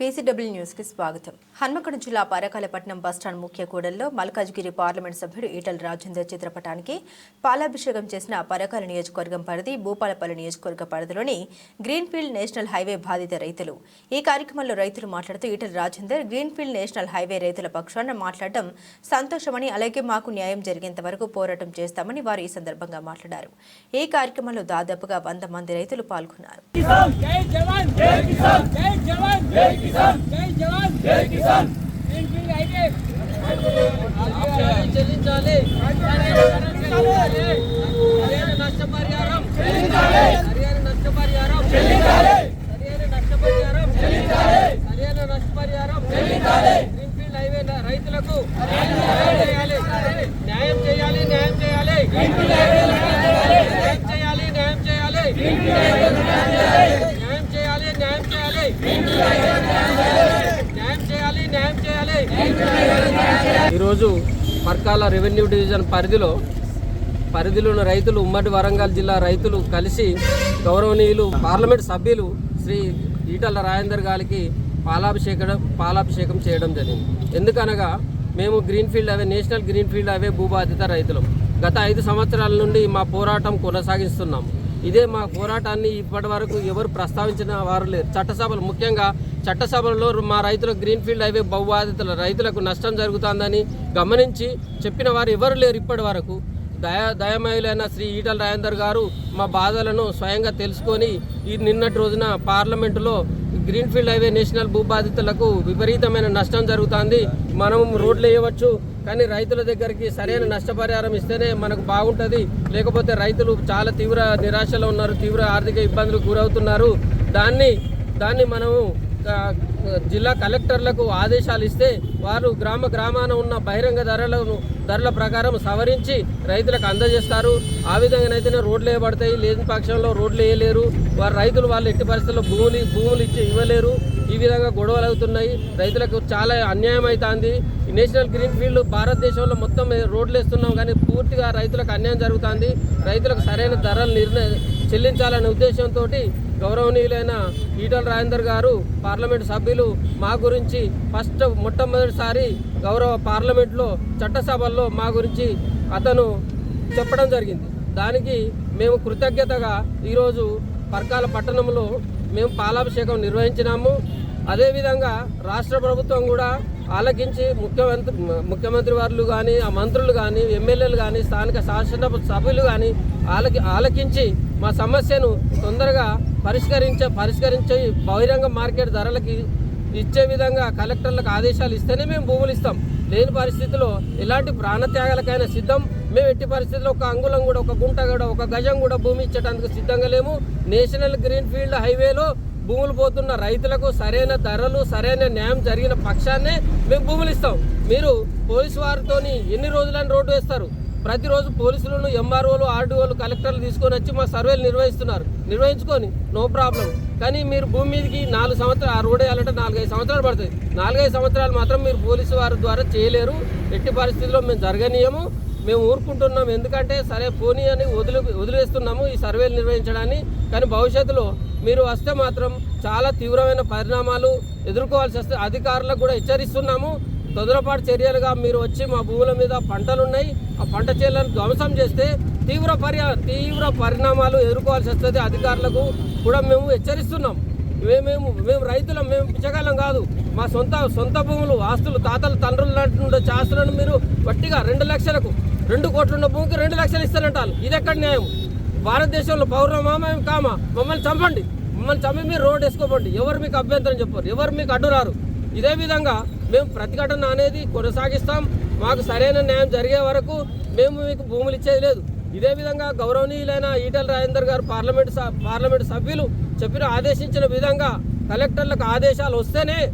PCW న్యూస్కి స్వాగతం. హన్మకొండ జిల్లా పారకాలపట్నం బస్టాండ్ ముఖ్య కూడల్లో మల్కాజ్గిరి పార్లమెంట్ సభ్యుడు ఈటల రాజేందర్ చిత్రపటానికి పాలాభిషేకం చేసిన పరకాల నియోజకవర్గం పరిధి భూపాలపల్లి నియోజకవర్గ పరిధిలోని గ్రీన్ఫీల్డ్ నేషనల్ హైవే బాధిత రైతులు. ఈ కార్యక్రమంలో రైతులు మాట్లాడుతూ Etela Rajender greenfield national highway రైతుల పక్షాన మాట్లాడటం సంతోషమని అలాగే మాకు న్యాయం జరిగేంత వరకు పోరాటం చేస్తామని వారు ఈ సందర్భంగా మాట్లాడారు. ఈ కార్యక్రమంలో దాదాపుగా వంద మంది రైతులు పాల్గొన్నారు. కిసాన్ జై జవాన్ జై కిసాన్ చెల్లించాలి నష్టపరిహారం చెల్లించాలి నష్టపరిహారం చెల్లించాలి నష్టపరిహారం చెల్లించాలి నష్టపరిహారం చెల్లించాలి గ్రీన్ఫీల్డ్ హైవే రైతులకు న్యాయం చేయాలి న్యాయం చేయాలి న్యాయం చేయాలి న్యాయం చేయాలి న్యాయం చేయాలి న్యాయం చేయాలి న్యాయం చేయాలి న్యాయం చేయాలి న్యాయం చేయాలి ఈరోజు పర్కాల రెవెన్యూ డివిజన్ పరిధిలో పరిధిలో ఉన్న రైతులు ఉమ్మడి వరంగల్ జిల్లా రైతులు కలిసి గౌరవనీయులు పార్లమెంట్ సభ్యులు శ్రీ ఈటల రాజేందర్ గారికి పాలాభిషేకం పాలాభిషేకం చేయడం జరిగింది. ఎందుకనగా మేము గ్రీన్ఫీల్డ్ అవే నేషనల్ గ్రీన్ఫీల్డ్ అవే భూబాధిత రైతులం. గత ఐదు సంవత్సరాల నుండి మా పోరాటం కొనసాగిస్తున్నాం. ఇదే మా పోరాటాన్ని ఇప్పటి వరకు ఎవరు ప్రస్తావించిన వారు లేరు. చట్టసభలు ముఖ్యంగా చట్టసభలో మా రైతుల గ్రీన్ఫీల్డ్ హైవే బహుబాధితుల రైతులకు నష్టం జరుగుతుందని గమనించి చెప్పిన వారు ఎవరు లేరు ఇప్పటి వరకు. దయా దయమయులైన శ్రీ ఈటల రాజేందర్ గారు మా బాధలను స్వయంగా తెలుసుకొని ఈ నిన్నటి రోజున పార్లమెంటులో గ్రీన్ఫీల్డ్ హైవే నేషనల్ భూబాధితులకు విపరీతమైన నష్టం జరుగుతుంది. మనం రోడ్లు వేయవచ్చు కానీ రైతుల దగ్గరికి సరైన నష్టపరిహారం ఇస్తేనే మనకు బాగుంటుంది. లేకపోతే రైతులు చాలా తీవ్ర నిరాశలో ఉన్నారు తీవ్ర ఆర్థిక ఇబ్బందులకు గురవుతున్నారు. దాన్ని దాన్ని మనము జిల్లా కలెక్టర్లకు ఆదేశాలు ఇస్తే వారు గ్రామ గ్రామాన ఉన్న బహిరంగ ధరలను ధరల ప్రకారం సవరించి రైతులకు అందజేస్తారు. ఆ విధంగానైతేనే రోడ్లు వేయబడతాయి లేని పక్షంలో రోడ్లు వేయలేరు వారు రైతులు వాళ్ళు ఎట్టి పరిస్థితుల్లో భూములు భూములు ఇచ్చి ఇవ్వలేరు. ఈ విధంగా గొడవలు అవుతున్నాయి. రైతులకు చాలా అన్యాయం అవుతుంది నేషనల్ గ్రీన్ ఫీల్డ్ భారతదేశంలో మొత్తం రోడ్లు వేస్తున్నాం కానీ పూర్తిగా రైతులకు అన్యాయం జరుగుతుంది. రైతులకు సరైన ధరలు నిర్ణయ చెల్లించాలనే ఉద్దేశంతో గౌరవనీయులైన ఈటల రాజేందర్ గారు పార్లమెంట్ సభ్యులు మా గురించి ఫస్ట్ మొట్టమొదటిసారి గౌరవ పార్లమెంట్లో చట్టసభల్లో మా గురించి అతను చెప్పడం జరిగింది. దానికి మేము కృతజ్ఞతగా ఈరోజు పర్కాల పట్టణంలో మేము పాలాభిషేకం నిర్వహించినాము. అదేవిధంగా రాష్ట్ర ప్రభుత్వం కూడా ఆలకించి ముఖ్యమంత్రి ముఖ్యమంత్రి వారు కానీ ఆ మంత్రులు కానీ ఎమ్మెల్యేలు కానీ స్థానిక శాసన సభ్యులు కానీ ఆలకి ఆలకించి మా సమస్యను తొందరగా పరిష్కరించే పరిష్కరించే బహిరంగ మార్కెట్ ధరలకి ఇచ్చే విధంగా కలెక్టర్లకు ఆదేశాలు ఇస్తేనే మేము భూములు ఇస్తాం. లేని పరిస్థితిలో ఎలాంటి ప్రాణత్యాగాలకైనా సిద్ధం. మేము ఎట్టి పరిస్థితుల్లో ఒక అంగుళం కూడా ఒక గుంట కూడా ఒక గజం కూడా భూమి ఇచ్చేటానికి సిద్ధంగా లేము. నేషనల్ గ్రీన్ ఫీల్డ్ హైవేలో భూములు పోతున్న రైతులకు సరైన ధరలు సరైన న్యాయం జరిగిన పక్షాన్నే మేము భూములు ఇస్తాం. మీరు పోలీసు వారితోని ఎన్ని రోజులని రోడ్డు వేస్తారు? ప్రతిరోజు పోలీసులను ఎంఆర్ఓలు ఆర్డీఓలు కలెక్టర్లు తీసుకొని వచ్చి మా సర్వేలు నిర్వహిస్తున్నారు. నిర్వహించుకొని నో ప్రాబ్లం. కానీ మీరు భూమి మీదకి నాలుగు సంవత్సరాలు ఆ రోడ్ వేయాలంటే నాలుగైదు సంవత్సరాలు పడుతుంది. నాలుగైదు సంవత్సరాలు మాత్రం మీరు పోలీసు వారి ద్వారా చేయలేరు. ఎట్టి పరిస్థితుల్లో మేము జరగనీయము. మేము ఊరుకుంటున్నాం. ఎందుకంటే సరే పోనీ అని వదిలి వదిలేస్తున్నాము ఈ సర్వేలు నిర్వహించడాన్ని. కానీ భవిష్యత్తులో మీరు వస్తే మాత్రం చాలా తీవ్రమైన పరిణామాలు ఎదుర్కోవాల్సి వస్తే అధికారులకు కూడా హెచ్చరిస్తున్నాము. తొందరపాటు చర్యలుగా మీరు వచ్చి మా భూముల మీద పంటలు ఉన్నాయి ఆ పంట చేలను ధ్వంసం చేస్తే తీవ్ర పరి తీవ్ర పరిణామాలు ఎదుర్కోవాల్సి వస్తుంది. అధికారులకు కూడా మేము హెచ్చరిస్తున్నాం. మేము మేము రైతులం మేము పిచ్చగాలం కాదు. మా సొంత సొంత భూములు ఆస్తులు తాతలు తండ్రులు నాటి ఆస్తులను మీరు వట్టిగా రెండు లక్షలకు రెండు కోట్లున్న భూమికి రెండు లక్షలు ఇస్తానంటారు ఇది ఎక్కడ న్యాయం? భారతదేశంలో పౌరమా మేము కామా? మమ్మల్ని చంపండి. మమ్మల్ని చంపి మీరు రోడ్ వేసుకోకండి. ఎవరు మీకు అభ్యంతరం చెప్పారు? ఎవరు మీకు అడ్డురారు? ఇదే విధంగా మేము ప్రతిఘటన అనేది కొనసాగిస్తాం. మాకు సరైన న్యాయం జరిగే వరకు మేము మీకు భూములు ఇచ్చేది లేదు. ఇదే విధంగా గౌరవనీయులైన ఈటల రాజేందర్ గారు పార్లమెంట్ స- పార్లమెంట్ సభ్యులు చెప్పిన ఆదేశించిన విధంగా కలెక్టర్లకు ఆదేశాలు వస్తేనే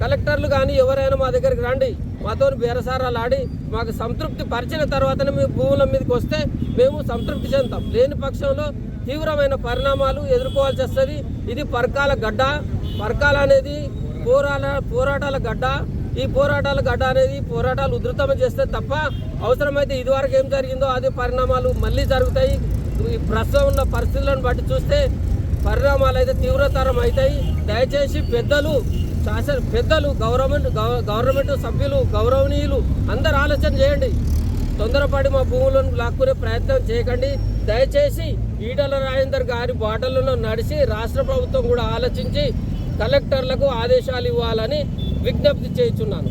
కలెక్టర్లు కానీ ఎవరైనా మా దగ్గరికి రండి. మాతో బేరసారాలు ఆడి మాకు సంతృప్తి పరిచిన తర్వాతనే మేము భూముల మీదకి వస్తే మేము సంతృప్తి చెందుతాం. లేని పక్షంలో తీవ్రమైన పరిణామాలు ఎదుర్కోవాల్సి వస్తుంది. ఇది పర్కాల గడ్డ. పర్కాల అనేది పోరాట పోరాటాల గడ్డ. ఈ పోరాటాల గడ్డ అనేది పోరాటాలు ఉధృతం చేస్తే తప్ప అవసరమైతే ఇదివరకు ఏం జరిగిందో అదే పరిణామాలు మళ్ళీ జరుగుతాయి. ఈ ప్రస్తుతం ఉన్న పరిస్థితులను బట్టి చూస్తే పరిణామాలు అయితే తీవ్రతరం అవుతాయి. దయచేసి పెద్దలు శాసన పెద్దలు గవర్నమెంట్ గవర్నమెంట్ సభ్యులు గౌరవనీయులు అందరు ఆలోచన చేయండి. తొందరపడి మా భూములను లాక్కునే ప్రయత్నం చేయకండి. దయచేసి ఈటల రాజేందర్ గారి బాటలను నడిచి రాష్ట్ర ప్రభుత్వం కూడా ఆలోచించి కలెక్టర్లకు ఆదేశాలు ఇవ్వాలని విజ్ఞప్తి చేస్తున్నాను.